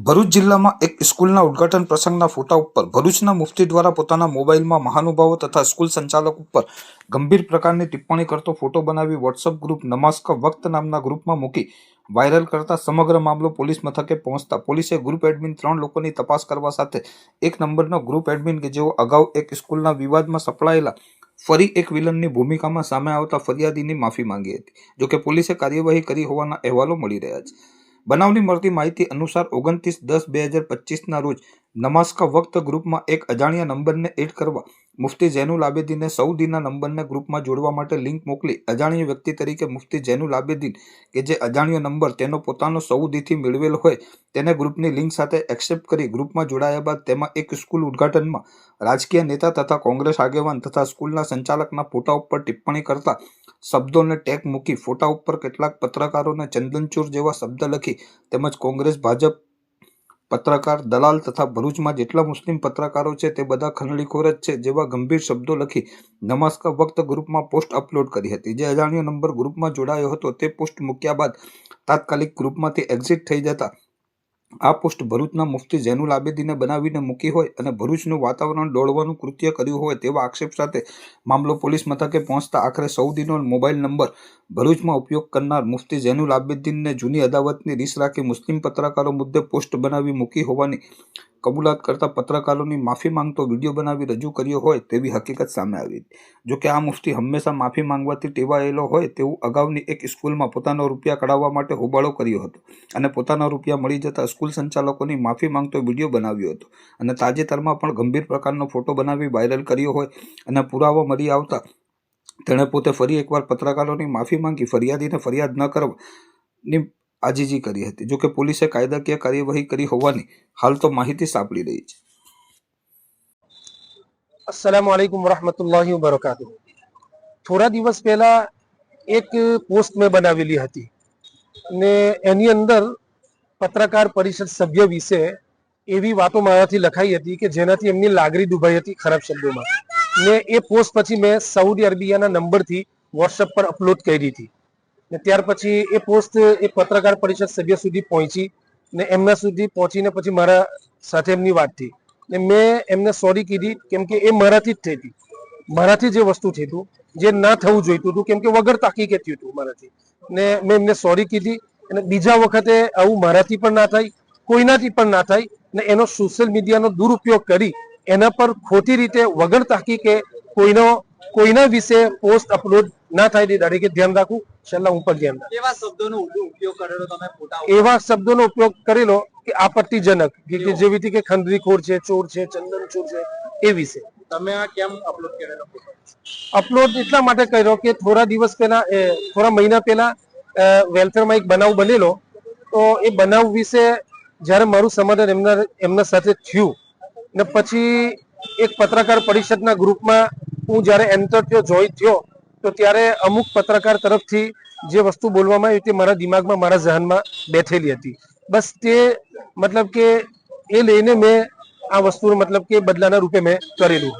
ભરૂચ જિલ્લામાં એક સ્કૂલના ઉદ્ઘાટન પ્રસંગના ફોટા ઉપર ભરૂચના મુફ્તી દ્વારા પોતાના મોબાઈલમાં મહાનુભાવો તથા સ્કૂલ સંચાલક ઉપર ગંભીર પ્રકારની ટિપ્પણી કરતો ફોટો બનાવી વોટ્સઅપ ગ્રુપ નમાસ્ક વક્ત નામના ગ્રુપમાં મૂકી વાયરલ કરતા સમગ્ર મામલો પોલીસ મથકે પહોંચતા પોલીસે ગ્રુપ એડમિન ત્રણ લોકોની તપાસ કરવા સાથે એક નંબરનો ગ્રુપ એડમિન કે જેઓ અગાઉ એક સ્કૂલના વિવાદમાં સપડાયેલા ફરી એક વિલનની ભૂમિકામાં સામે આવતા ફરિયાદીની માફી માંગી હતી, જોકે પોલીસે કાર્યવાહી કરી હોવાના અહેવાલો મળી રહ્યા છે. બનાવની મળતી માહિતી અનુસાર ઓગણત્રીસ દસ બે હજાર પચીસના રોજ નમાઝ કા વક્ત ગ્રુપમાં એક અજાણ્યા નંબરને એડ કરવા. મુફ્તી જૈનુલ આબેદીને સૌદીના નંબરને ગ્રુપમાં જોડવા માટે લિંક મોકલી અજાણ્ય વ્યક્તિ તરીકે મુફ્તી જૈનુલ આબેદીન કે જે અજાણ્યો નંબર તેનો પોતાનો સૌદીથી મેળવેલ હોય તેને ગ્રુપની લિંક સાથે એક્સેપ્ટ કરી ગ્રુપમાં જોડાયા બાદ તેમાં એક સ્કૂલ ઉદ્ઘાટનમાં રાજકીય નેતા તથા કોંગ્રેસ આગેવાન તથા સ્કૂલના સંચાલકના ફોટા ઉપર ટિપ્પણી કરતા શબ્દોને ટેગ મૂકી ફોટા ઉપર કેટલાક પત્રકારોને ચંદનચૂર જેવા શબ્દ લખી તેમજ કોંગ્રેસ, ભાજપ પત્રકાર દલાલ તથા ભરૂચમાં જેટલા મુસ્લિમ પત્રકારો છે તે બધા ખંડણીખોર જ છે જેવા ગંભીર શબ્દો લખી નમસ્કાર વક્ત ગ્રુપમાં પોસ્ટ અપલોડ કરી હતી. જે અજાણ્યો નંબર ગ્રુપમાં જોડાયો હતો તે પોસ્ટ મૂક્યા બાદ તાત્કાલિક ગ્રુપમાંથી એક્ઝિટ થઈ જતા આ પોસ્ટ ભરૂચના મુફ્તી જૈનુલ આબેદીને બનાવીને મૂકી હોય અને ભરૂચનું વાતાવરણ ડોળવાનું કૃત્ય કર્યું હોય તેવા આક્ષેપ સાથે મામલો પોલીસ મથકે પહોંચતા આખરે સૌદીનો મોબાઈલ નંબર ભરૂચમાં ઉપયોગ કરનાર મુફ્તી જૈનુલ આબેદીનને જૂની અદાવતની રીસ રાખી મુસ્લિમ પત્રકારો મુદ્દે પોસ્ટ બનાવી મૂકી હોવાની કબૂલાત કરતા પત્રકારોની માફી માંગતો વીડિયો બનાવી રજૂ કર્યો હોય તેવી હકીકત સામે આવી. જો કે આ મુફ્તી હંમેશા માફી માંગવાથી ટેવાયેલો હોય તેવું અગાઉની એક સ્કૂલમાં પોતાનો રૂપિયા કઢાવવા માટે હોબાળો કર્યો હતો અને પોતાના રૂપિયા મળી જતા સ્કૂલ સંચાલકોની માફી માંગતો વીડિયો બનાવ્યો હતો અને તાજેતરમાં પણ ગંભીર પ્રકારનો ફોટો બનાવી વાયરલ કર્યો હોય અને પુરાવો મળી આવતા તેણે પોતે ફરી એકવાર પત્રકારોની માફી માંગી ફરિયાદીને ફરિયાદ ન કરવાની આજીજી કરી હતી. જોકે પોલીસે કાયદાકીય કાર્યવાહી કરી હોવાની હાલ તો માહિતી સાંપડી રહી છે. અસલામ વાલેકુમ વરહમતુલ્લાહિ વબરકાતુ થોડા દિવસ પહેલા એક પોસ્ટ મેં બનાવેલી હતી. ને એની અંદર પત્રકાર પરિષદ સભ્ય વિશે એવી વાતો મારાથી લખાઈ હતી કે જેનાથી એમની લાગણી દુભાઈ હતી ખરાબ શબ્દોમાં. ને એ પોસ્ટ પછી મેં સાઉદી અરેબિયાના નંબરથી વોટ્સઅપ પર અપલોડ કરી હતી. ને ત્યાર પછી એ પોસ્ટ એ પત્રકાર પરિષદ સભ્ય સુધી પહોંચી ને એમના સુધી પહોંચીને પછી મારા સાથે એમની વાત થઈ. ને મેં એમને સોરી કીધી કેમ કે એ મારાથી જ થઈ હતી. મારાથી જે વસ્તુ થઈ હતું, જે ના થવું જોઈતું હતું, કેમ કે વગર તાકીકે થયું હતું મારાથી. ને મેં એમને સોરી કીધી અને બીજા વખતે આવું મારાથી પણ ના થાય, કોઈનાથી પણ ના થાય, ને એનો સોશિયલ મીડિયાનો દુરુપયોગ કરી એના પર ખોટી રીતે વગર તાકીકે કોઈનો, કોઈના વિશે પોસ્ટ અપલોડ ના થાય તે દરેકે ધ્યાન રાખવું છેલ્લા હું પણ ધ્યાન રાખું કેવા શબ્દોનો ઉપયોગ કરેલો તમે ફોટા એવા શબ્દોનો ઉપયોગ કરેલો કે આપત્તિજનક કે જેવી રીતે કે ખંડરીખોર છે ચોર છે ચંદન ચોર છે એ વિશે. તમે આ કેમ અપલોડ કરેલો અપલોડ એટલા માટે કર્યો કે થોડા દિવસ પહેલા થોડા મહિના પહેલા વેલફેરમાં એક બનાવ બનેલો. તો એ બનાવ વિશે જ્યારે મારું સમાધાન એમના એમના સાથે થયું ને પછી એક પત્રકાર પરિષદના ગ્રુપમાં હું જ્યારે એન્ટર થયો જોઈન થયો તો ત્યારે અમુક પત્રકાર તરફથી જે વસ્તુ બોલવામાં આવી તે મારા દિમાગમાં, મારા ધ્યાનમાં બેઠેલી હતી. બસ તે મતલબ કે એ લઈને મેં આ વસ્તુ મતલબ કે બદલાના રૂપે મેં કરેલું.